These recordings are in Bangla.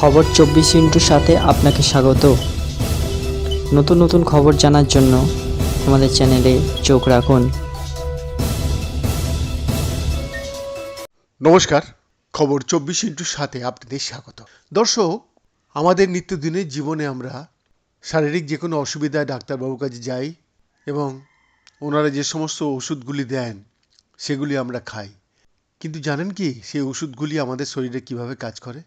খবর চব্বিশ ইন্টুর সাথে আপনাকে স্বাগত। নতুন নতুন খবর জানার জন্য আমাদের চ্যানেলে চোখ রাখুন। নমস্কার, খবর চব্বিশ ইন্টুর সাথে আপনাদের স্বাগত। দর্শক, আমাদের নিত্যদিনের জীবনে আমরা শারীরিক যে কোনো অসুবিধায় ডাক্তারবাবুর কাছে যাই এবং ওনারা যে সমস্ত ওষুধগুলি দেন, সেগুলি আমরা খাই। কিন্তু জানেন কি, সেই ওষুধগুলি আমাদের শরীরে কীভাবে কাজ করে?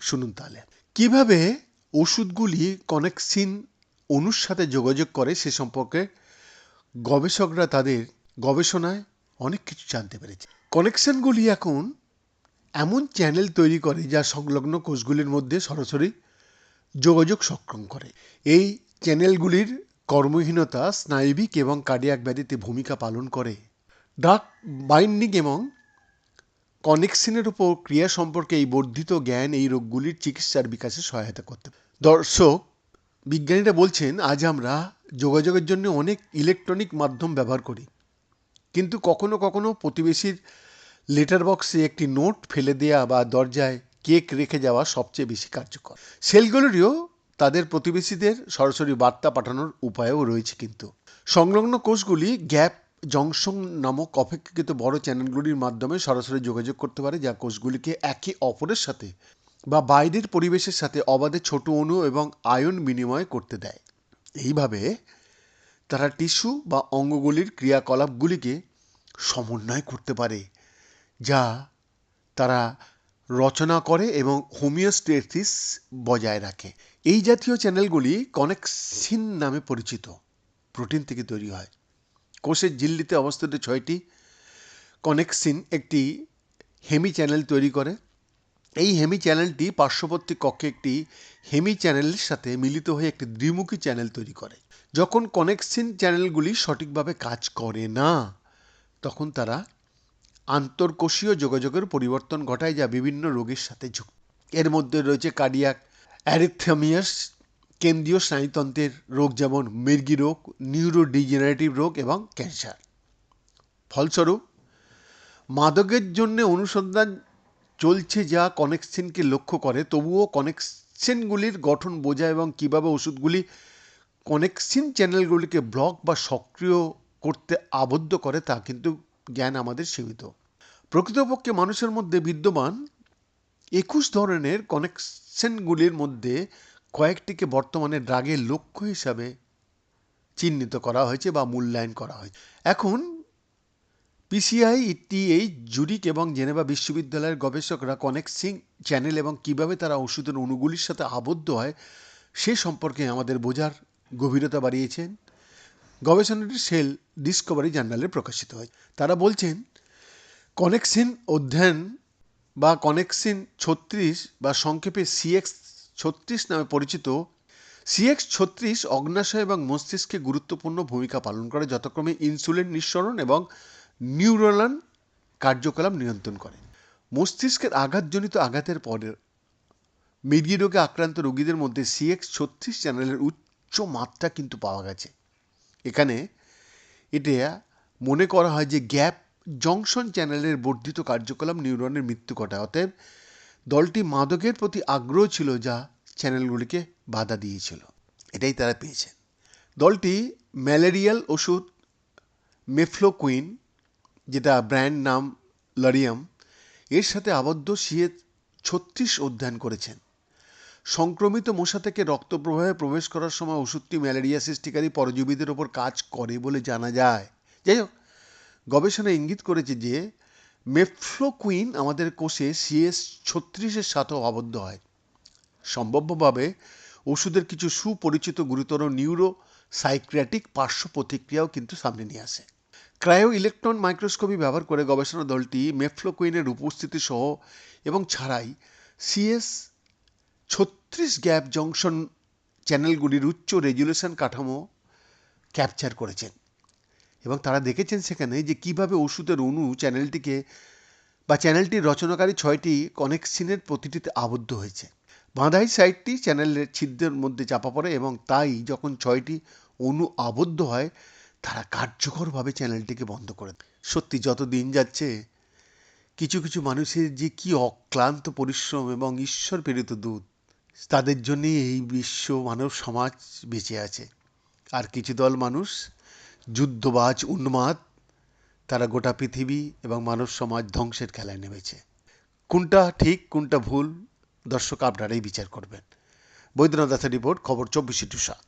শুনুন তাহলে। কীভাবে ওষুধগুলি কনেক্সিন অণুর সাথে যোগাযোগ করে সে সম্পর্কে গবেষকরা তাদের গবেষণায় অনেক কিছু জানতে পেরেছে। কানেকশনগুলি এখন এমন চ্যানেল তৈরি করে যা সংলগ্ন কোষগুলির মধ্যে সরাসরি যোগাযোগ সক্ষম করে। এই চ্যানেলগুলির কর্মহীনতা, স্নায়বিক এবং কার্ডিয়াক ব্যাধিতে ভূমিকা পালন করে। ডাক বাইন্ডিং এবং কনেকশনের উপর ক্রিয়া সম্পর্কে এই বর্ধিত জ্ঞান এই রোগগুলির চিকিৎসার বিকাশে সহায়তা করতে। দর্শক, বিজ্ঞানীরা বলছেন, আজ আমরা যোগাযোগের জন্য অনেক ইলেকট্রনিক মাধ্যম ব্যবহার করি। কিন্তু কখনো কখনো প্রতিবেশীর লেটার বক্সে একটি নোট ফেলে দেওয়া বা দরজায় কেক রেখে যাওয়া সবচেয়ে বেশি কার্যকর। সেলগুলোরও তাদের প্রতিবেশীদের সরাসরি বার্তা পাঠানোর উপায়ও রয়েছে কিন্তু। সংলগ্ন কোষগুলি গ্যাপ জংশন নামক অপেক্ষাকৃত বড় চ্যানেলগুলির মাধ্যমে সরাসরি যোগাযোগ করতে পারে, যা কোষগুলিকে একে অপরের সাথে বা বাইরের পরিবেশের সাথে অবাধে ছোট অণু এবং আয়ন বিনিময় করতে দেয়। এইভাবে তারা টিস্যু বা অঙ্গগুলির ক্রিয়াকলাপগুলিকে সমন্বয় করতে পারে, যা তারা রচনা করে এবং হোমিওস্টেসিস বজায় রাখে। এই জাতীয় চ্যানেলগুলি কনেক্সিন নামে পরিচিত, প্রোটিন থেকে তৈরি হয়। কোষের ঝিল্লিতে অবস্থিত ছয়টি কনেক্সিন একটি হেমি চ্যানেল তৈরি করে। এই হেমি চ্যানেলটি পার্শ্ববর্তী কক্ষে একটি হেমি চ্যানেলের সাথে মিলিত হয়ে একটি দ্বিমুখী চ্যানেল তৈরি করে। যখন কনেক্সিন চ্যানেলগুলি সঠিকভাবে কাজ করে না, তখন তারা আন্তর্কোষীয় যোগাযোগের পরিবর্তন ঘটায় যা বিভিন্ন রোগের সাথে যুক্ত। এর মধ্যে রয়েছে কার্ডিয়াক অ্যারিথমিয়াস কেন্দ্রীয় স্নায়ুতন্ত্রের রোগ যেমন মির্গি রোগ, নিউরোডিজেনারেটিভ রোগ এবং ক্যান্সার। ফলস্বরূপ, মাদকের জন্য অনুসন্ধান চলছে যা কনেক্সিনকে লক্ষ্য করে। তবুও কনেকশনগুলির গঠন বোঝা এবং কীভাবে ওষুধগুলি কনেক্সিন চ্যানেলগুলিকে ব্লক বা সক্রিয় করতে আবদ্ধ করে তা কিন্তু জ্ঞান আমাদের সীমিত। প্রকৃতপক্ষে মানুষের মধ্যে বিদ্যমান একুশ ধরনের কনেকশনগুলির মধ্যে কয়েকটিকে বর্তমানে ড্রাগের লক্ষ্য হিসাবে চিহ্নিত করা হয়েছে বা মূল্যায়ন করা হয়েছে। এখন পিসিআই ইটিএইচ জুরিক এবং জেনেভা বিশ্ববিদ্যালয়ের গবেষকরা কনেক্সিং চ্যানেল এবং কীভাবে তারা ওষুধের অণুগুলির সাথে আবদ্ধ হয়, সে সম্পর্কে আমাদের বোঝার গভীরতা বাড়িয়েছেন। গবেষণাটি সেল ডিসকভারি জার্নালে প্রকাশিত হয়। তারা বলছেন কনেক্সিন অধ্যয়ন বা কনেক্সিন ছত্রিশ বা সংক্ষেপে সিএক্স ছত্রিশ নামে পরিচিত সিএক্স ছত্রিশ অগ্নাশয় এবং মস্তিষ্কে গুরুত্বপূর্ণ ভূমিকা পালন করে, যথাক্রমে ইনসুলিন নিঃসরণ এবং নিউরোলান কার্যকলাপ নিয়ন্ত্রণ করে। মস্তিষ্কের আঘাতজনিত আঘাতের পরে মির্গি রোগে আক্রান্ত রোগীদের মধ্যে সিএক্স ছত্রিশ চ্যানেলের উচ্চ মাত্রা কিন্তু পাওয়া গেছে। এখানে এটা মনে করা হয় যে গ্যাপ জংশন চ্যানেলের বর্ধিত কার্যকলাপ নিউরনের মৃত্যু ঘটায়। অতএব দলটি মাদকের প্রতি আগ্রহ ছিল যা চ্যানেলগুলিকে বাধা দিয়েছিল। এটাই তারা পেয়েছেন। দলটি ম্যালেরিয়াল ওষুধ মেফ্লোকুইন, যেটা ব্র্যান্ড নাম লরিয়াম, এর সাথে আবদ্ধ সিএ ছত্রিশ অধ্যয়ন করেছেন। সংক্রমিত মশা থেকে রক্ত প্রবাহে প্রবেশ করার সময় ওষুধটি ম্যালেরিয়া সৃষ্টিকারী পরজীবীদের ওপর কাজ করে বলে জানা যায়। যাই হোক, গবেষণা ইঙ্গিত করেছে যে মেফ্লোকুইন আমাদের কোষে সিএস ছত্রিশের সাথেও আবদ্ধ হয়। সম্ভাব্যভাবে ওষুধের কিছু সুপরিচিত গুরুতর নিউরো সাইক্রিয়াটিক পার্শ্ব প্রতিক্রিয়াও কিন্তু সামনে নিয়ে আসে। ক্রায়ো ইলেকট্রন মাইক্রোস্কোপি ব্যবহার করে গবেষণা দলটি মেফ্লোকুইনের উপস্থিতি সহ এবং ছাড়াই সিএস ছত্রিশ গ্যাপ জংশন চ্যানেলগুলির উচ্চ রেজুলেশন কাঠামো ক্যাপচার করেছেন। এবং তারা দেখেছেন সেখানে যে কীভাবে ওষুধের অণু চ্যানেলটিকে বা চ্যানেলটির রচনাকারী ছয়টি কনেক্সিনের প্রতিটিতে আবদ্ধ হয়েছে। বাঁধাই সাইটটি চ্যানেলের ছিদ্রের মধ্যে চাপা পড়ে এবং তাই যখন ছয়টি অণু আবদ্ধ হয়, তারা কার্যকরভাবে চ্যানেলটিকে বন্ধ করে সত্যি যত দিন যাচ্ছে, কিছু কিছু মানুষের যে কি অক্লান্ত পরিশ্রম এবং ঈশ্বর প্রেরিত দূত, তাদের জন্যই এই বিশ্ব মানব সমাজ বেঁচে আছে। আর কিছু দল মানুষ যুদ্ধবাজ উন্মাদ, তারা গোটা পৃথিবী এবং মানব সমাজ ধ্বংসের খেলায় নেমেছে। কোনটা ঠিক, কোনটা ভুল, দর্শক আপনারাই বিচার করবেন। বৈদ্যনাথ দাসের রিপোর্ট, খবর চব্বিশে টু সাত।